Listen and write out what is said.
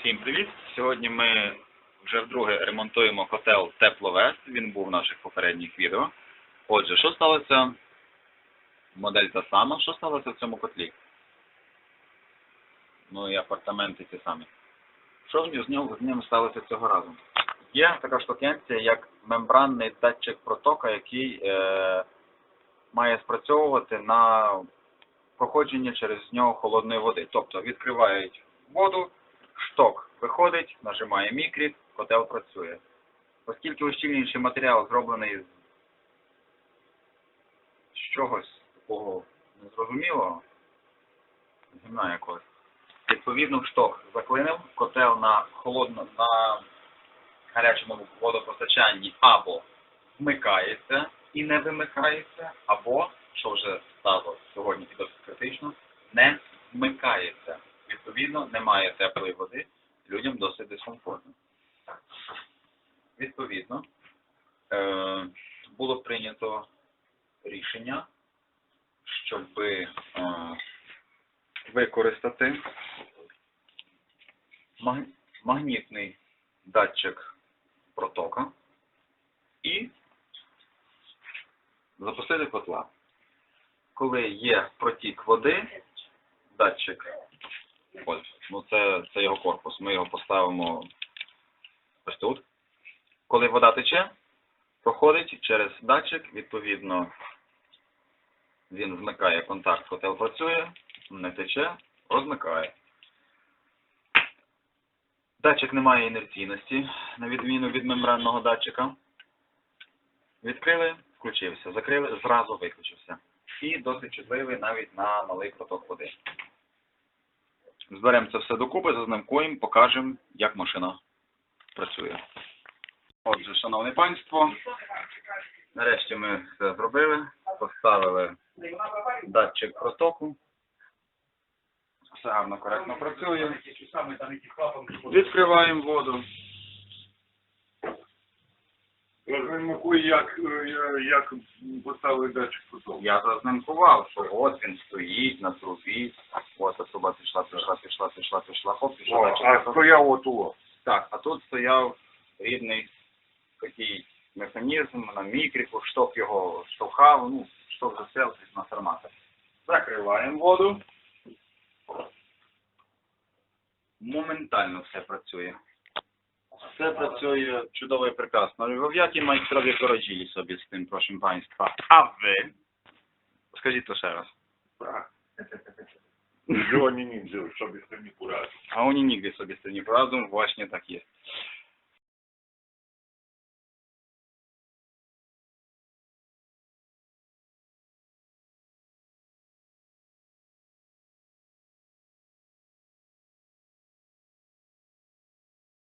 Всім привіт! Сьогодні ми вже вдруге ремонтуємо котел Тепловест. Він був в наших попередніх відео. Отже, що сталося? Модель та сама. Що сталося в цьому котлі? Ну і апартаменти ті самі. Що з ним, з ним сталося цього разу? Є така штукенція, як мембранний датчик протока, який е, має спрацьовувати на проходження через нього холодної води. Тобто відкривають воду, шток виходить, нажимає мікріт, котел працює. Оскільки ущільнюючий матеріал зроблений з чогось такого незрозумілого, гімна якогось, відповідно шток заклинив, котел на холодно, на гарячому водопостачанні або вмикається і не вимикається, або, що вже стало сьогодні досить критично, не вмикається. Відповідно, немає теплої води, людям досить дискомфортно. Відповідно, е, було прийнято рішення, щоб е, використати магнітний датчик протока і запустити котла. Коли є протік води, датчик Ось, ну це, це його корпус. Ми його поставимо ось тут. Коли вода тече, проходить через датчик, відповідно, він змикає контакт, котел працює, не тече, розмикає. Датчик не має інерційності, на відміну від мембранного датчика. Відкрили, включився. Закрили, зразу виключився. І досить чутливий навіть на малий проток води. Зберемо це все докупи, зазнамкуємо, покажемо, як машина працює. Отже, шановне панство, нарешті ми все зробили, поставили датчик протоку. Все гарно, коректно працює. Відкриваємо воду. Розміркуй, як, е, як поставили датчик потоку. Я зазнамкував, що от він стоїть на трубі. От труба пішла, пішла, пішла, пішла, пішла, хоп, пішла О, а протоку. стояв отуло. Так, а тут стояв рідний такий механізм на мікріку, шток його штовхав, ну, шток засел десь на ферматор. Закриваємо воду. Моментально все працює. Все працює чудово і прекрасно. Львов'яті майстрові породжілі собі з тим, прошу панства. А ви? Скажіть то ще раз. Так. Нічого не ніндзя, щоб їх не поразити. А вони нігде собі з цим не поразом, właśnie tak jest.